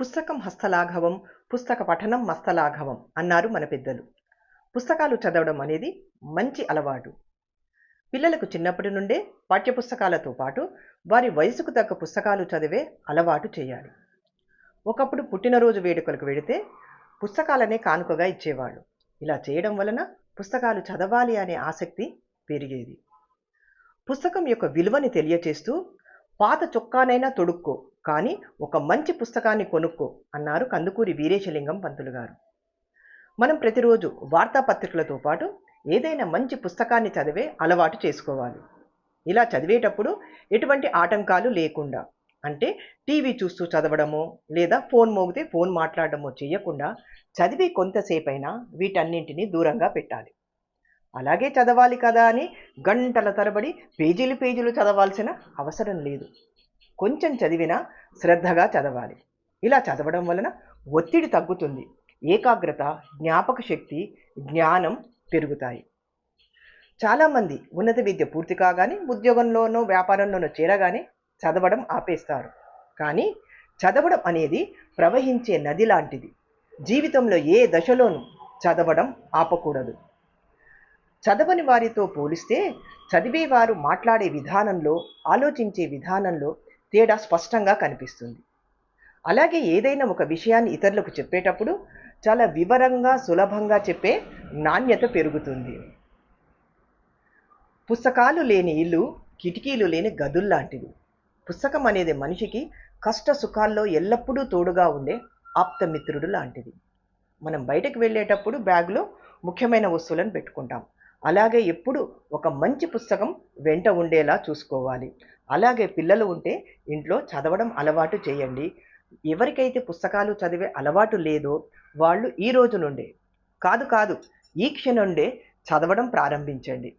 పుస్తకం హస్తలాఘవం పుస్తక పఠనం మస్తలాఘవం అన్నారు మన పెద్దలు. పుస్తకాలు చదవడం అనేది మంచి అలవాటు. పిల్లలకు చిన్నప్పటి నుండే పాఠ్యపుస్తకాలతో పాటు వారి వయసుకు తగ్గ పుస్తకాలు చదివే అలవాటు చేయాలి. ఒకప్పుడు పుట్టినరోజు వేడుకలకు వెడితే పుస్తకాలనే కానుకగా ఇచ్చేవాళ్ళు. ఇలా చేయడం వలన పుస్తకాలు చదవాలి అనే ఆసక్తి పెరిగేది. పుస్తకం యొక్క విలువని తెలియచేస్తూ పాత చొక్కానైనా తొడుక్కో కానీ ఒక మంచి పుస్తకాన్ని కొనుక్కో అన్నారు కందుకూరి వీరేశలింగం పంతులు గారు. మనం ప్రతిరోజు వార్తాపత్రికలతో పాటు ఏదైనా మంచి పుస్తకాన్ని చదివే అలవాటు చేసుకోవాలి. ఇలా చదివేటప్పుడు ఎటువంటి ఆటంకాలు లేకుండా అంటే టీవీ చూస్తూ చదవడమో లేదా ఫోన్ మోగితే ఫోన్ మాట్లాడడమో చేయకుండా చదివి కొంతసేపైనా వీటన్నింటినీ దూరంగా పెట్టాలి. అలాగే చదవాలి కదా అని గంటల తరబడి పేజీలు పేజీలు చదవాల్సిన అవసరం లేదు. కొంచెం చదివినా శ్రద్ధగా చదవాలి. ఇలా చదవడం వలన ఒత్తిడి తగ్గుతుంది. ఏకాగ్రత జ్ఞాపక శక్తి జ్ఞానం పెరుగుతాయి. చాలామంది ఉన్నత విద్య పూర్తి కాగానే ఉద్యోగంలోనో వ్యాపారంలోనో చేరగానే చదవడం ఆపేస్తారు. కానీ చదవడం అనేది ప్రవహించే నది లాంటిది. జీవితంలో ఏ దశలోనూ చదవడం ఆపకూడదు. చదవని వారితో పోలిస్తే చదివేవారు మాట్లాడే విధానంలో ఆలోచించే విధానంలో తేడా స్పష్టంగా కనిపిస్తుంది. అలాగే ఏదైనా ఒక విషయాన్ని ఇతరులకు చెప్పేటప్పుడు చాలా వివరంగా సులభంగా చెప్పే నాణ్యత పెరుగుతుంది. పుస్తకాలు లేని ఇల్లు కిటికీలు లేని గదుల్లాంటివి పుస్తకం అనేది మనిషికి కష్ట సుఖాల్లో ఎల్లప్పుడూ తోడుగా ఉండే ఆప్తమిత్రుడు లాంటిది. మనం బయటకు వెళ్ళేటప్పుడు బ్యాగ్లో ముఖ్యమైన వస్తువులను పెట్టుకుంటాం. అలాగే ఎప్పుడు ఒక మంచి పుస్తకం వెంట ఉండేలా చూసుకోవాలి. అలాగే పిల్లలు ఉంటే ఇంట్లో చదవడం అలవాటు చేయండి. ఎవరికైతే పుస్తకాలు చదివే అలవాటు లేదో వాళ్ళు ఈ రోజు నుండే కాదు కాదు ఈ క్షణం నుండే చదవడం ప్రారంభించండి.